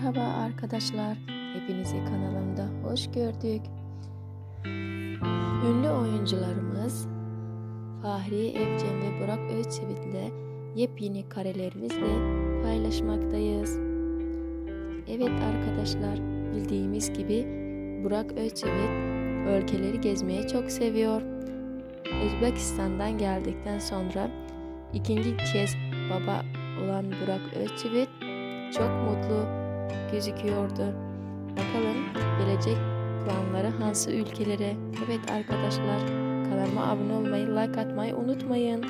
Merhaba arkadaşlar, hepinizi kanalımda hoş gördük. Ünlü oyuncularımız Fahri Evcen ve Burak Özçivit'le yepyeni karelerimizle paylaşmaktayız. Evet arkadaşlar, bildiğimiz gibi Burak Özçivit ülkeleri gezmeyi çok seviyor. Özbekistan'dan geldikten sonra ikinci kez baba olan Burak Özçivit çok mutlu gözüküyordu. Bakalım gelecek planları hangi ülkelere? Evet arkadaşlar kanalıma abone olmayı, like atmayı unutmayın.